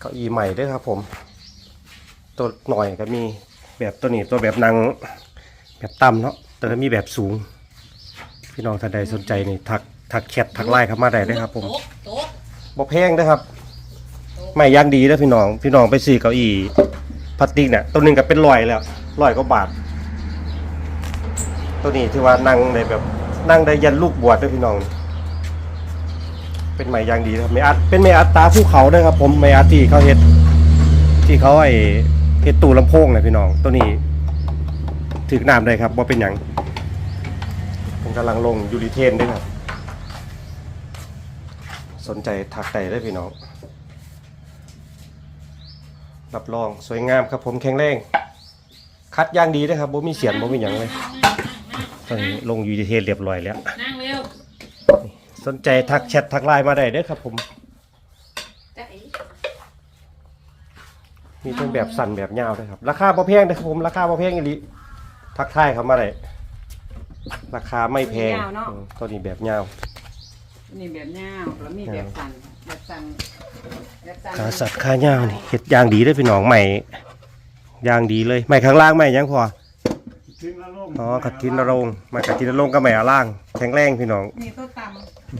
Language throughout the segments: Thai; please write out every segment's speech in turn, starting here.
เก้าอี้ใหม่ด้วยครับผม ตัวหน่อยก็มีแบบตัวนี้ตัวแบบนางแบบต่ำเนาะแต่ก็มีแบบสูง พี่น้องท่านใดสนใจนี่ทักทักแชททักไลน์เข้ามาได้เลยครับ ผมโต๊ะโต๊ะบ่แพงนะครับ ไม่ย่างดีนะพี่น้อง พี่น้องไปซื้อเก้าอี้พลาสติกเนี่ยตัวหนึงก็เป็นร้อยแล้วร้อยกว่าบาท ตัวนี้ที่ว่านั่งได้แบบนั่งได้ยันลูกบวชด้วยพี่น้อง เป็นไม้ยางดีนะครับไม่อัดเป็นไม่อัดตาภูเขาด้วยครับ ผมไม่อัดที่เขาเฮ็ดที่เขาไอ้เฮ็ดตู้ลำโพงนะพี่น้อง ตัวนี้ถึกน้ำได้ครับว่าเป็นหยังผมกำลังลงยูริเทนด้วยครับ สนใจทักได้ได้พี่น้องรับรองสวยงามครับผมแข็งแรงคัดย่างดีนะครับบ่มีเสียนบ่มีหยังเลยตอนนี้ลงยูริเทนเรียบร้อยแล้ว สนใจทักแชททักไลน์มาได้เด้อครับผมจะอีมีทั้งแบบสั้นแบบยาวด้วยครับ ราคาบ่แพงนะครับผมราคาบ่แพงอีหลีทักทายเข้ามาได้ราคาไม่แพงอืมตัวนี้แบบยาว นี่แบบยาวแล้วมีแบบสั่นแบบสั่นแบบสั่นขาสัตว์ขายาวนี่เฮ็ดอย่างดีเด้อพี่น้องใหม่อย่างดีเลยใหม่ข้างล่างใหม่ยังพอทิ้งละล่มอ๋อขัดทินนรงค์มาขัดทินนรงค์ก็ใหม่อาล่างแข็งแรงพี่น้องนี่ตัวต่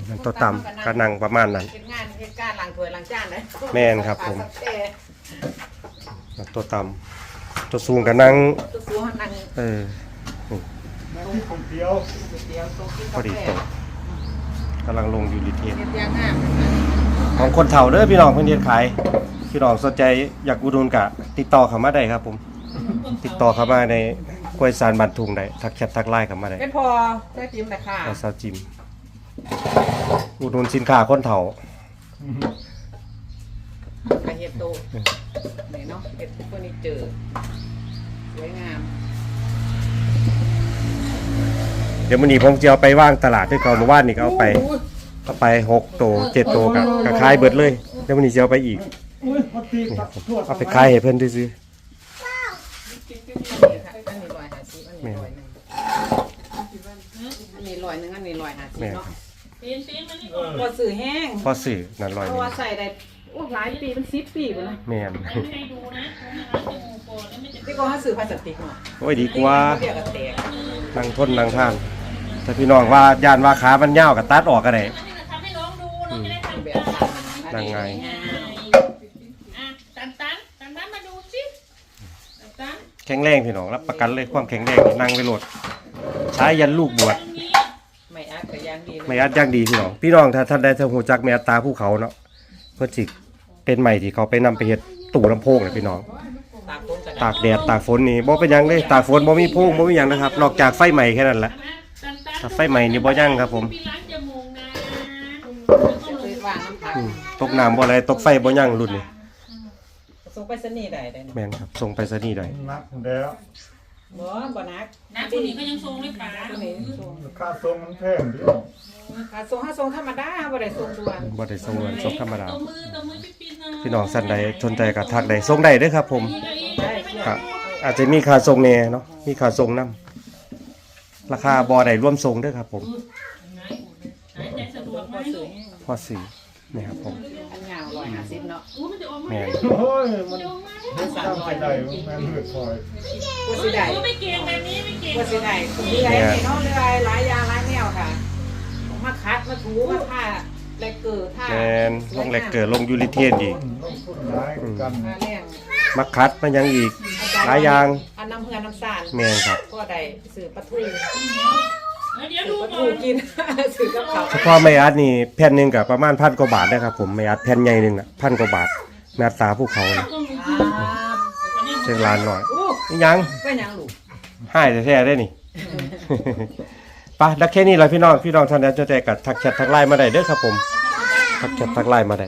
มันตัวต่ำก็นั่งประมาณนั้นำเป็นงานเหตุการณ์ล้างถ้วยล้างจานเลยแม่นครับผมปลาสัเตะตัวต่ำตัวสูงก็นั่งตัวสูงนั่งเออนั่งกินคนเดียวเดียวตัวกินพอดีกาแฟตรงกำลังลงยูริเทน เฮ็ดยางงามของคนเฒ่าเด้อพี่น้องเพิ่นเฮ็ดขายพี่น้องสนใจอยากอุดหนุนกะ ติดต่อเข้ามาได้ครับ ผม ติดต่อเข้ามาในกล้วยสารบันทุงได้ทักแชททักไลน์เข้ามาได้เป็นพอใช้จิ้มนะค่ะภาษาจิม อุดหนุนสินค้าคนเฒ่ากระเฮ็ดโตนี่เนาะเฮ็ดเฟอร์นิเจอร์สวยงาม เดี๋ยวมื้อนี้ผมจะเอาไปว่างตลาดด้วยก่อนเมื่อวานนี่ก็เอาไปเอาไป6โต7โตก็ก็ขายเบิดเลย เดี๋ยวมื้อนี้จะเอาไปอีกอุ้ยพอตีนี่คตัรัดบผมทั่วเอาไปขายให้เพิ่นซื้ออันนี้ค่ะอันนี้ร้อยห้าสิบอันนี้ร้อยหนึ่งอันนี้ร้อยหนึ่งอันนี้ร้อยห้าสิบแม่เนาะ ปีนปีนมานี่พอสื่อแห้งๆพอซื้อนั่นร้อยเพหนึราะงว่าใส่ได้โอ้หลายปีเป็นสิบปีไปแล้วแม่นไม่ให้ดูนะผมไม่รักจมูกก่อนแล้วมันจะที่ก็ให้สื่อพลาสติกเนาะโอ้ยดีกว่าเรียกกันแตกนั่งทนนั่งทานถ้าพี่น้องว่าย่านว่าขามันยาวก็ตัดออกก็ได้ อันนี้จะทำให้น้องดูน้องจะได้ทำแบแบบบสั่นนั่งไง อะตันตันตันตันมาดูสิตันตันแข็งแรงพี่น้องรับประกันเลยความแข็งแรงนี่นั่งไปโหลดใช้ยันลูกบวช นี้ ไม่อัดก็ยางดีเลย ไม่อัดอย่างดีพี่น้องพี่น้องถ้าท่านได้ทหูจักแม่อัตตาภูเขาเนาะเพื่อจิเป็นใหม่ที่เขาไปนำไปเฮ็ดตู้ลำโพงเลยพี่น้องตากฝนกันตากแดดตากฝนนี่บ่เป็นหยังเลยตากฝนบ่มีโพงบ่มีหยังนะครับ นอกจากไฟใหม่แค่นั้นแหละตันตันถ้าไฟใหม่นี่บ่ยั่งครับผมพี่ล้างจมูกนะเคยวางน้ำผักอืมตกน้ำบ่อะไรตกไฟบ่ยั่งรุ่นนี้ส่งไปสนีย์ได้ได้แม่นครับส่งไปซะนี่ได้นักแล้วบ่บ่นักนะคนนี้ก็ยังทรงเลยป๋าตัวนี้ส่งค่าทรงมันแพงดิ ค่าส่งห้าส่งธรรมดาบ่ได้ส่งด่วนบ่ได้ส่งเงินส่งธรรมดา ตัวมือตัวมือพี่ปีนนะพี่น้องท่านใดสนใจก็ทักได้ส่งได้เด้อครับ ผม ได้ครับ อาจจะมีค่าส่งแหน่เนาะมีค่าส่งนํราคาบ่ได้รวมส่งเด้อครับ ผมหายใจสะดวกไหมพอสื่อพอสีนี่ครับผมอันยาวร้อยห้าสิบเนาะอู้มันจะออกมาแม่นโอ้ยมันจะออกมาจำไปได้แม่เลือดคอยบ่สิได้อู้ไม่เก่งแบบนี้ไม่เก่งบ่สิได้เรื่อยนี่เนาะเรื่อยหลายอย่างหลายแนวค่ะ มาคัดมาถูมาท่าแลกเกิดท่าแมนลงแหลกเกิดลงยูริเทนอีกลงทุนร้ายกันมาแรงมักคัดมันยังอีก หลายอย่างอันน้ำเหือน้ำสารแมนครับ ก็ได้สื่อปลาทูเดี๋ยวสื่ดูอปลาก่ทูอนกิน สื่อกับเขาเฉพาะไม่อัดนี่แผ่นหนึ่งกับประมาณพันกว่าบาทนะครับผมไม่อัดแผ่นใหญ่หนึ่งน่ะพันกว่าบาทแม่อัดตาภูเขาน่ะอ่าเชียงรานหน่อยอู้นี่ยังก็ยังลูกให้แท้ๆได้นี่ ไปแล้วแค่นี้เลยพี่น้องพี่น้องท่านใดสนใจกับทักแชททักไลน์มาได้เด้อครับผมทักแชททักไลน์มาได้